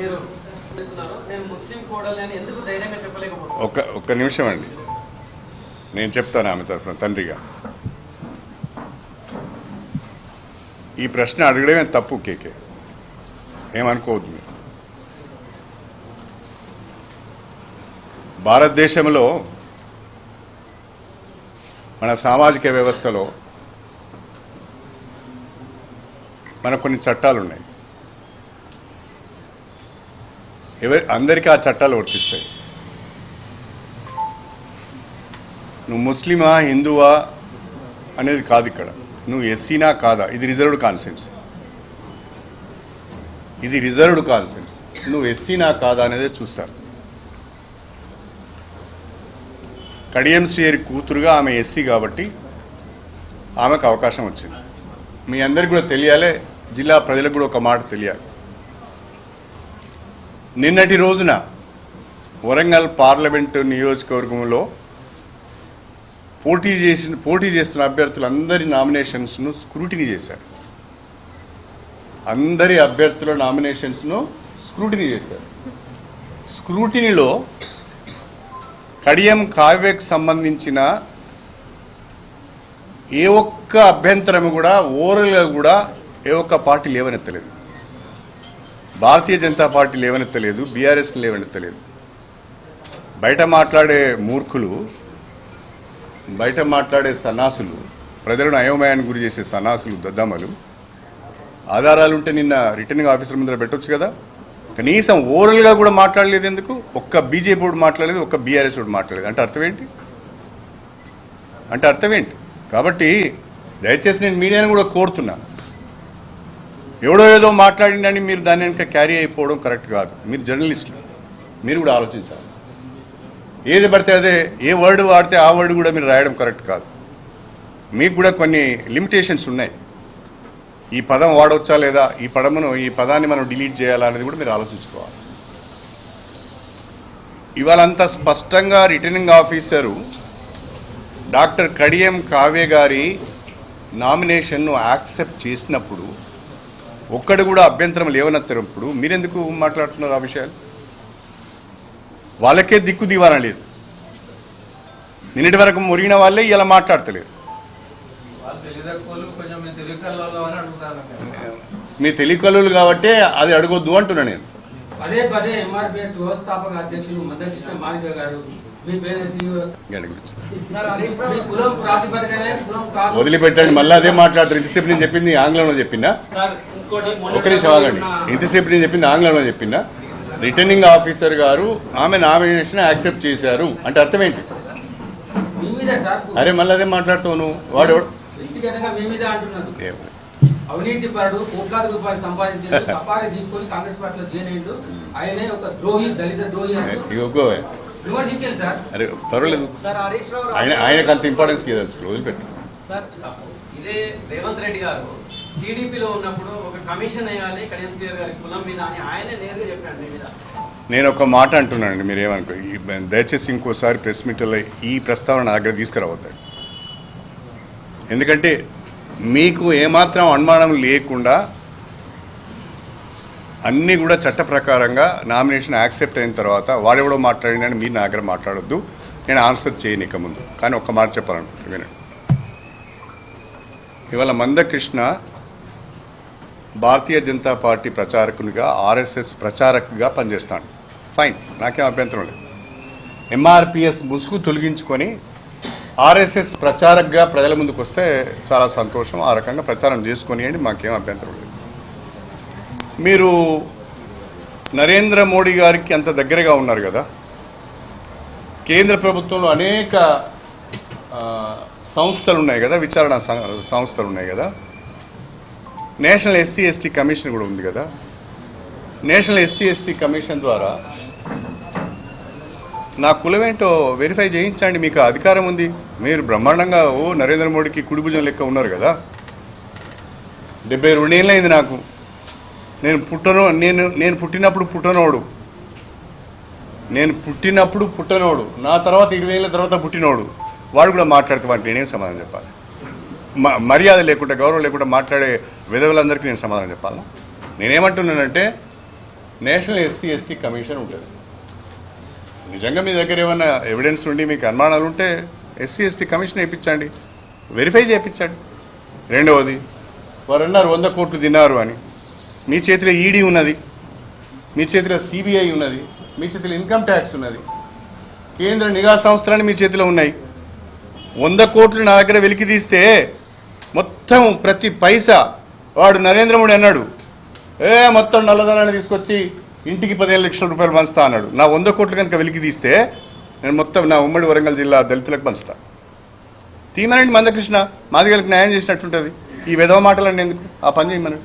మీరు ఒక్క ఒక్క నిమిషం అండి. నేను చెప్తాను ఆమె తరఫున తండ్రిగా. ఈ ప్రశ్న అడగడమే తప్పు కేకే. ఏమనుకోవద్దు మీకు. భారతదేశంలో మన సామాజిక వ్యవస్థలో మనకు కొన్ని చట్టాలు ఉన్నాయి ఎవరి అందరికీ ఆ చట్టాలు వర్తిస్తాయి. నువ్వు ముస్లిమా హిందువా అనేది కాదు ఇక్కడ. నువ్వు ఎస్సీనా కాదా? ఇది రిజర్వ్డ్ కాన్సెన్స్. ఇది రిజర్వ్డ్ కాన్సెన్స్. నువ్వు ఎస్సీనా కాదా అనేది చూస్తారు. కడియంశ్రీ కూతురుగా ఆమె ఎస్సీ కాబట్టి ఆమెకు అవకాశం వచ్చింది. మీ అందరికి కూడా తెలియాలి జిల్లా ప్రజలకు కూడా ఒక మాట తెలియాలి. నిన్నటి రోజున వరంగల్ పార్లమెంటు నియోజకవర్గంలో పోటీ చేసిన పోటీ చేస్తున్న అభ్యర్థులందరి నామినేషన్స్ను స్క్రూటినీ చేశారు. అందరి అభ్యర్థుల నామినేషన్స్ను స్క్రూటినీ చేశారు. స్క్రూటినీలో కడియం కావ్యకు సంబంధించిన ఏ ఒక్క అభ్యంతరం కూడా ఓరల్గా కూడా ఏ ఒక్క పార్టీ లేవనెత్తలేదు. భారతీయ జనతా పార్టీ లేవనెత్తలేదు బీఆర్ఎస్ లేవనెత్తలేదు. బయట మాట్లాడే మూర్ఖులు బయట మాట్లాడే సన్నాసులు ప్రజలను అయోమయానికి గురి చేసే సన్నాసులు దద్దమ్మలు ఆధారాలు ఉంటే నిన్న రిటర్నింగ్ ఆఫీసర్ ముందర పెట్టొచ్చు కదా? కనీసం ఓరల్గా కూడా మాట్లాడలేదు ఎందుకు? ఒక్క బీజేపీ వాడు మాట్లాడలేదు ఒక్క బీఆర్ఎస్ వాడు మాట్లాడలేదు. అంటే అర్థం ఏంటి అంటే అర్థం ఏంటి కాబట్టి దయచేసి నేను మీడియాను కూడా కోరుతున్నా. ఎవడో ఏదో మాట్లాడిండని మీరు దాని వెనక క్యారీ అయిపోవడం కరెక్ట్ కాదు. మీరు జర్నలిస్టులు. మీరు కూడా ఆలోచించాలి. ఏది పడితే అదే ఏ వర్డ్ వాడితే ఆ వర్డ్ కూడా మీరు రాయడం కరెక్ట్ కాదు. మీకు కూడా కొన్ని లిమిటేషన్స్ ఉన్నాయి. ఈ పదం వాడవచ్చా లేదా ఈ పదమును ఈ పదాన్ని మనం డిలీట్ చేయాలా అనేది కూడా మీరు ఆలోచించుకోవాలి. ఇవాళ అంత స్పష్టంగా returning officer doctor Kadiyam Kavya గారి నామినేషన్ను యాక్సెప్ట్ చేసినప్పుడు ఒక్కడు కూడా అభ్యంతరం లేవనెత్తనప్పుడు మీరెందుకు మాట్లాడుతున్నారు ఆ విషయాలు? వాళ్ళకే దిక్కు దివాన లేదు. నిన్నటి వరకు మురిగిన వాళ్ళే ఇలా మాట్లాడతలేరు. మీ తెలియకలు కాబట్టే అది అడగొద్దు అంటున్నా నేను. పదే ఎంఆర్పిఎస్ వ్యవస్థాపక అధ్యక్షులు మందకృష్ణ మాదిగ గారు వదిలిపెట్టండి మళ్ళీ అదే మాట్లాడతారు. ఇంతసేపు నేను చెప్పింది ఆంగ్లంలో చెప్పినా? మొన్న ఒక నిమిషం ఆగండి. ఇంతసేపు నేను చెప్పింది ఆంగ్లంలో చెప్పినా రిటర్నింగ్ ఆఫీసర్ గారు ఆమె నామినేషన్ యాక్సెప్ట్ చేశారు. అంటే అర్థం ఏంటి? మీ మీదే సార్. అరే మళ్ళీ అదే మాట్లాడుతావు నువ్వు. వాడు ఎవడు? వ్యక్తిగతంగా మీ మీదే అంటున్నారు ఏం. అవినీతి పరుడు కోట్లాది రూపాయలు సంపాదించాడు. సఫారీ తీసుకొని కాంగ్రెస్ పార్టీలో జాయిన్ అయ్యిండు. ఆయనే ఒక ద్రోహి దళిత ద్రోహి అంటూ ఇగో విమర్శించారు సార్. అరే పర్వాలేదు. ఆయన ఆయనకు అంత ఇంపార్టెన్స్ వదిలిపెట్టు సార్ ఇదే రేవంత్ రెడ్డి గారు టీడీపీలో ఉన్నప్పుడు ఒక కమిషన్ వేయాలి కడియం గారి కులం మీద అని ఆయనే నేరుగా చెప్పాడు మీ మీద. నేను ఒక మాట అంటున్నానండి మీరు ఏమనుకో దయచేసి ఇంకోసారి ప్రెస్ మీట్లో ఈ ప్రస్తావన నా దగ్గర తీసుకురావద్దండి. ఎందుకంటే మీకు ఏమాత్రం అనుమానం లేకుండా అన్నీ కూడా చట్ట ప్రకారంగా నామినేషన్ యాక్సెప్ట్ అయిన తర్వాత వాడెవడో మాట్లాడినని మీరు నా దగ్గర మాట్లాడొద్దు నేను ఆన్సర్ చేయను ఇక ముందు. కానీ ఒక్క మాట చెప్పాలనుకుంటున్నాను వినండి. ఇవాళ మందకృష్ణ భారతీయ జనతా పార్టీ ప్రచారకునిగా ఆర్ఎస్ఎస్ ప్రచారకుగా పనిచేస్తాను ఫైన్ నాకేం అభ్యంతరం లేదు. ఎంఆర్పిఎస్ ముసుగు తొలగించుకొని ఆర్ఎస్ఎస్ ప్రచారకుగా ప్రజల ముందుకు వస్తే చాలా సంతోషం. ఆ రకంగా ప్రచారం చేసుకొనియండి మాకేం అభ్యంతరం లేదు. మీరు నరేంద్ర మోడీ గారికి అంత దగ్గరగా ఉన్నారు కదా. కేంద్ర ప్రభుత్వంలో అనేక సంస్థలు ఉన్నాయి కదా విచారణ సంస్థలు ఉన్నాయి కదా. నేషనల్ ఎస్సీ ఎస్టీ కమిషన్ కూడా ఉంది కదా. నేషనల్ ఎస్సీ ఎస్టీ కమిషన్ ద్వారా నా కులమేంటో వెరిఫై చేయించండి మీకు అధికారం ఉంది. మీరు బ్రహ్మాండంగా ఓ నరేంద్ర మోడీకి కుడిభుజం లెక్క ఉన్నారు కదా. డెబ్బై రెండేళ్ళైంది నాకు. నేను పుట్టను నేను నేను పుట్టినప్పుడు పుట్టనోడు. నేను పుట్టినప్పుడు పుట్టనోడు. నా తర్వాత ఇరవై ఏళ్ళ తర్వాత పుట్టినోడు. వాడు కూడా మాట్లాడితే వారికి నేనేం సమాధానం చెప్పాలి? మర్యాద లేకుండా గౌరవం లేకుండా మాట్లాడే విధవులందరికీ నేను సమాధానం చెప్పాలా? నేనేమంటున్నానంటే నేషనల్ ఎస్సీ ఎస్టీ కమిషన్ ఉంటుంది నిజంగా మీ దగ్గర ఏమైనా ఎవిడెన్స్ ఉండి మీకు అనుమానాలు ఉంటే ఎస్సీ ఎస్టీ కమిషన్ వేయించండి. వెరిఫై చేయించండి. రెండవది వారు అన్నారు వంద కోట్లు తిన్నారు అని. మీ చేతిలో ఈడీ ఉన్నది. మీ చేతిలో సిబిఐ ఉన్నది. మీ చేతిలో ఇన్కమ్ ట్యాక్స్ ఉన్నది. కేంద్ర నిఘా సంస్థలన్నీ మీ చేతిలో ఉన్నాయి. వంద కోట్లు నా దగ్గర వెలికి తీస్తే మొత్తం ప్రతి పైసా వాడు నరేంద్ర మోడీ అన్నాడు ఏ మొత్తం నల్లధనాన్ని తీసుకొచ్చి ఇంటికి పదిహేను లక్షల రూపాయలు పంచుతా అన్నాడు. నా వంద కోట్లు కనుక వెలికి తీస్తే నేను మొత్తం నా ఉమ్మడి వరంగల్ జిల్లా దళితులకు పంచుతా. తీమనండి మందకృష్ణ మాదిగలకు న్యాయం చేసినట్టుంటుంది. ఈ విధవ మాటలన్నీ ఎందుకు? ఆ పని చేయమనండి.